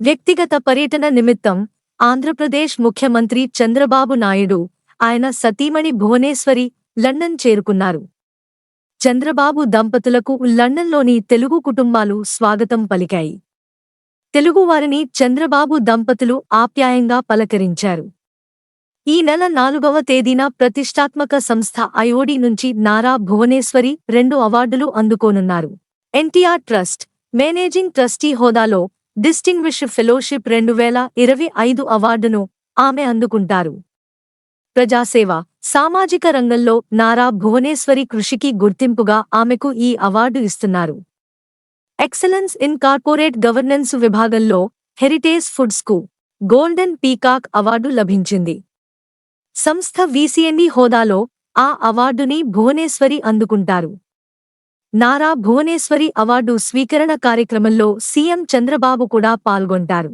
వ్యక్తిగత పర్యటన నిమిత్తం ఆంధ్రప్రదేశ్ ముఖ్యమంత్రి చంద్రబాబు నాయుడు ఆయన సతీమణి భువనేశ్వరి లండన్ చేరుకున్నారు. చంద్రబాబు దంపతులకు లండన్లోని తెలుగు కుటుంబాలు స్వాగతం పలికాయి. తెలుగువారిని చంద్రబాబు దంపతులు ఆప్యాయంగా పలకరించారు. ఈ నెల నాలుగవ తేదీన ప్రతిష్టాత్మక సంస్థ ఐఓడి నుంచి నారా భువనేశ్వరి రెండు అవార్డులు అందుకోనున్నారు. ఎన్టీఆర్ ట్రస్ట్ మేనేజింగ్ ట్రస్టీ హోదాలో డిస్టింగ్విష్ ఫెలోషిప్ రెండు వేల ఇరవై ఐదు అవార్డును ఆమె అందుకుంటారు. ప్రజాసేవ సామాజిక రంగంలో నారా భువనేశ్వరి కృషికి గుర్తింపుగా ఆమెకు ఈ అవార్డు ఇస్తున్నారు. ఎక్సలెన్స్ ఇన్ కార్పొరేట్ గవర్నెన్స్ విభాగంలో హెరిటేజ్ ఫుడ్స్కు గోల్డెన్ పీకాక్ అవార్డు లభించింది. సంస్థ వీసీఎన్ఈ హోదాలో ఆ అవార్డుని భువనేశ్వరి అందుకుంటారు. నారా భువనేశ్వరి అవార్డు స్వీకరణ కార్యక్రమంలో సీఎం చంద్రబాబు కూడా పాల్గొంటారు.